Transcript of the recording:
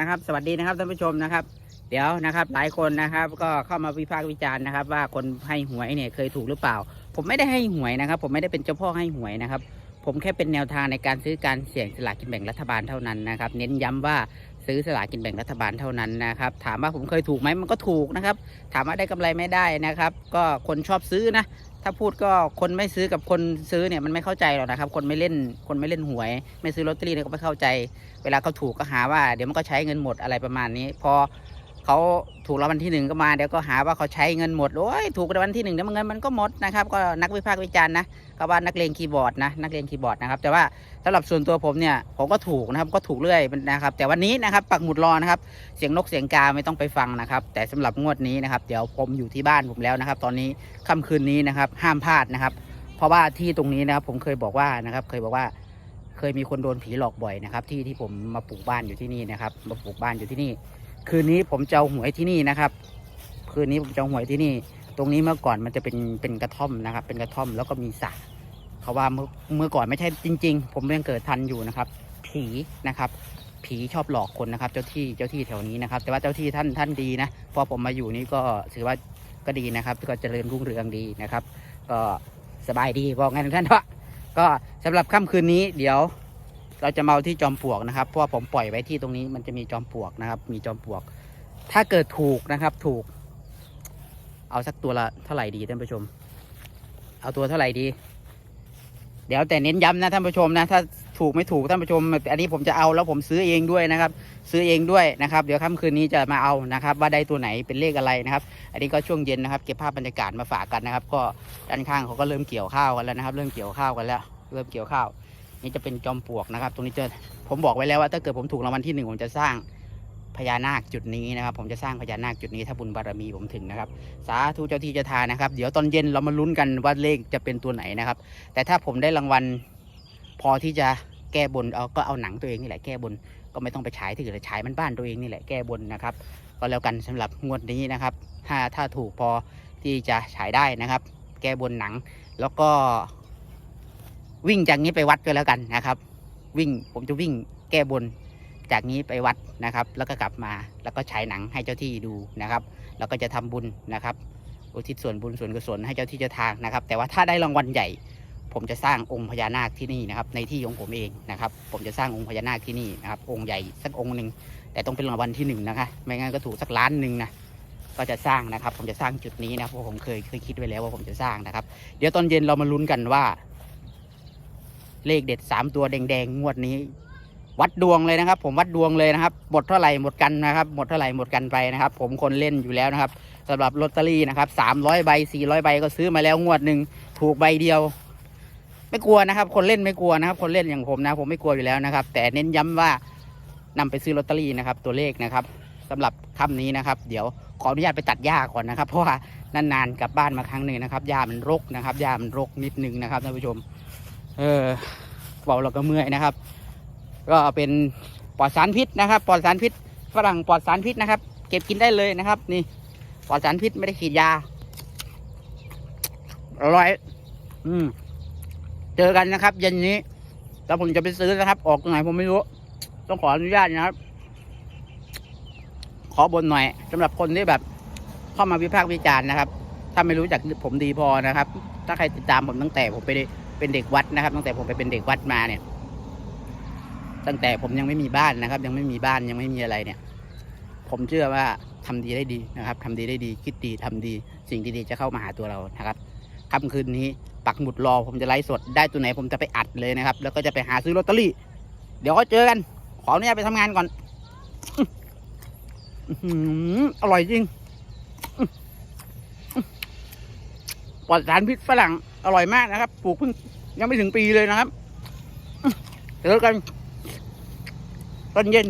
นะครับ สวัสดีนะครับท่านผู้ชมนะครับ เดี๋ยวนะครับ หลายคนนะครับ ก็เข้ามาวิพากษ์วิจารณ์นะครับ ว่าคนให้หวยเนี่ยเคยถูกหรือเปล่า ผมไม่ได้ให้หวยนะครับ ผมไม่ได้เป็นเจ้าพ่อให้หวยนะครับ ผมแค่เป็นแนวทางในการซื้อการเสี่ยงสลากกินแบ่งรัฐบาลเท่านั้นนะครับ เน้นย้ำว่าซื้อสลากกินแบ่งรัฐบาลเท่านั้นนะครับ ถามว่าผมเคยถูกไหมมันก็ถูกนะครับ ถามว่าได้กำไรไม่ได้นะครับ ก็คนชอบซื้อนะ ถ้าพูดก็คนไม่ซื้อกับคนซื้อเนี่ยมันไม่เข้าใจหรอกนะครับ คนไม่เล่นคนไม่เล่นหวย ไม่ซื้อลอตเตอรี่เนี่ยก็ไม่เข้าใจ เวลาเขาถูกก็หาว่า เดี๋ยวมันก็ใช้เงินหมดอะไรประมาณนี้ พอ เขาถูกรางวัลที่หนึ่งก็มาเดี๋ยวก็หาว่าเขาใช้เงินหมดโอ้ยถูกรางวัลที่หนึ่งเดี๋ยวเงินมันก็หมดนะครับก็นักวิพากษ์วิจารณ์นะก็ว่านักเลงคีย์บอร์ดนะนักเลงคีย์บอร์ดนะครับแต่ว่าสำหรับส่วนตัวผมเนี่ยผมก็ถูกนะครับก็ถูกเรื่อยนะครับ แต่วันนี้นะครับปักหมุดรอนะครับเสียงนกเสียงกาไม่ต้องไปฟังนะครับแต่สำหรับงวดนี้นะครับเดี๋ยวผมอยู่ที่บ้านผมแล้วนะครับ ตอนนี้ค่ำคืนนี้นะครับห้ามพลาดนะครับ เพราะว่าที่ตรงนี้นะครับผมเคยบอกว่านะครับเคยบอกว่าเคยมีคนโดนผีหลอกบ่อยนะครับที่ที่ผมมาปลูกบ้านอยู่ที่นี่นะครับมาปลูกบ้านอยู่ที่นี่ คืนนี้ผมจะเอาหวยที่นี่นะครับ คืนนี้ผมจะเอาหวยที่นี่ ตรงนี้เมื่อก่อนมันจะเป็นเป็นกระท่อมนะครับ เป็นกระท่อมแล้วก็มีสระเขาว่าเมื่อเมื่อก่อนไม่ใช่จริง ๆ ผมยังเกิดทันอยู่นะครับ ผีนะครับ ผีชอบหลอกคนนะครับ เจ้าที่เจ้าที่แถวนี้นะครับ แต่ว่าเจ้าที่ท่านท่านดีนะพอผมมาอยู่นี่ก็ถือว่าก็ดีนะครับ ก็เจริญรุ่งเรืองดีนะครับ ก็สบายดีบอกงั้นท่านว่าก็สำหรับค่ำคืนนี้เดี๋ยว เราจะมาเอาที่จอมปลวกนะครับ เพราะว่าผมปล่อยไว้ที่ตรงนี้มันจะมีจอมปลวกนะครับ มีจอมปลวก ถ้าเกิดถูกนะครับ ถูก เอาสักตัวละเท่าไหร่ดีท่านผู้ชม เอาตัวเท่าไหร่ดี เดี๋ยวแต่เน้นย้ำนะท่านผู้ชมนะ ถ้าถูกไม่ถูกท่านผู้ชม อันนี้ผมจะเอาแล้วผมซื้อเองด้วยนะครับ ซื้อเองด้วยนะครับ เดี๋ยวค่ำคืนนี้จะมาเอานะครับ ว่าได้ตัวไหนเป็นเลขอะไรนะครับ อันนี้ก็ช่วงเย็นนะครับเก็บภาพบรรยากาศมาฝากกันนะครับ ก็ด้านข้างเขาก็เริ่มเกี่ยวข้าวกันแล้วนะครับ เริ่มเกี่ยวข้าวกันแล้ว เริ่มเกี่ยวข้าว นี่จะเป็นจอมปลวกนะครับ ตรงนี้จะผมบอกไว้แล้วว่าถ้าเกิดผมถูกรางวัลที่หนึ่งผมจะสร้างพญานาคจุดนี้นะครับ ผมจะสร้างพญานาคจุดนี้ถ้าบุญบารมีผมถึงนะครับ สาธุเจ้าที่เจ้าทานะครับ เดี๋ยวตอนเย็นเรามาลุ้นกันว่าเลขจะเป็นตัวไหนนะครับ แต่ถ้าผมได้รางวัลพอที่จะแก้บนเอาก็เอาหนังตัวเองนี่แหละแก้บนก็ไม่ต้องไปฉายที่อื่นเลยฉายมันบ้านตัวเองนี่แหละแก้บนนะครับ ก็แล้วกันสำหรับงวดนี้นะครับถ้าถ้าถูกพอที่จะฉายได้นะครับ แก้บนหนังแล้วก็ วิ่งจากนี้ไปวัดก็แล้วกันนะครับ วิ่งผมจะวิ่งแก้บนจากนี้ไปวัดนะครับ แล้วก็กลับมาแล้วก็ฉายหนังให้เจ้าที่ดูนะครับแล้วก็จะทำบุญนะครับ อุทิศส่วนบุญส่วนกุศลให้เจ้าที่เจ้าทางนะครับ แต่ว่าถ้าได้รางวัลใหญ่ ผมจะสร้างองค์พญานาคที่นี่นะครับ ในที่ของผมเองนะครับ ผมจะสร้างองค์พญานาคที่นี่นะครับองค์ใหญ่สักองค์หนึ่งแต่ต้องเป็นรางวัลที่หนึ่งนะคะไม่งั้นก็ถูกสักล้านหนึ่งนะก็จะสร้างนะครับ ผมจะสร้างจุดนี้นะเพราะผมเคยเคยคิดไว้แล้วว่าผมจะสร้างนะครับ เดี๋ยวตอนเย็นเรามาลุ้นกันว่า เลขเด็ดสามตัวแดงๆงวดนี้ วัดดวงเลยนะครับ ผมวัดดวงเลยนะครับ หมดเท่าไหร่หมดกันนะครับ หมดเท่าไหร่หมดกันไปนะครับ ผมคนเล่นอยู่แล้วนะครับสำหรับลอตเตอรี่นะครับสามร้อยใบสี่ร้อยใบก็ซื้อมาแล้วงวดหนึ่งถูกใบเดียว ไม่กลัวนะครับ คนเล่นไม่กลัวนะครับ คนเล่นอย่างผมนะ ผมไม่กลัวอยู่แล้วนะครับ แต่เน้นย้ำว่านำไปซื้อลอตเตอรี่นะครับ ตัวเลขนะครับสำหรับค่ำนี้นะครับ เดี๋ยวขออนุญาตไปตัดหญ้าก่อนนะครับ เพราะว่านานๆกลับบ้านมาครั้งหนึ่งนะครับหญ้ามันรกนะครับหญ้ามันรกนิดนึงนะครับท่านผู้ชม เออเบาเราก็เมื่อยนะครับ ก็เป็นปลอดสารพิษนะครับปลอดสารพิษฝรั่งปลอดสารพิษนะครับ เก็บกินได้เลยนะครับ นี่ปลอดสารพิษไม่ได้ฉีดยาอร่อย อืม เจอกันนะครับ เย็นนี้แล้วผมจะไปซื้อนะครับ ออกตรงไหนผมไม่รู้ ต้องขออนุญาตนะครับ ขอบนหน่อยสำหรับคนที่แบบ เข้ามาวิพากษ์วิจารณ์นะครับ ถ้าไม่รู้จักผมดีพอนะครับ ถ้าใครติดตามผมตั้งแต่ผมไป เป็นเด็กวัดนะครับ ตั้งแต่ผมไปเป็นเด็กวัดมาเนี่ย ตั้งแต่ผมยังไม่มีบ้านนะครับ ยังไม่มีบ้านยังไม่มีอะไรเนี่ย ผมเชื่อว่าทำดีได้ดีนะครับทำดีได้ดี คิดดีทำดี สิ่งดีๆจะเข้ามาหาตัวเรานะครับค่ำคืนนี้ปักหมุดรอผมจะไลฟ์สดได้ตัวไหนผมจะไปอัดเลยนะครับ แล้วก็จะไปหาซื้อลอตเตอรี่ เดี๋ยวก็เจอกัน ขออนุญาตไปทำงานก่อนอร่อยจริงปลอดสารพิษฝรั่ง อร่อยมากนะครับ ปลูกเพิ่งยังไม่ถึงปีเลยนะครับอื้อเจอกันตอนเย็น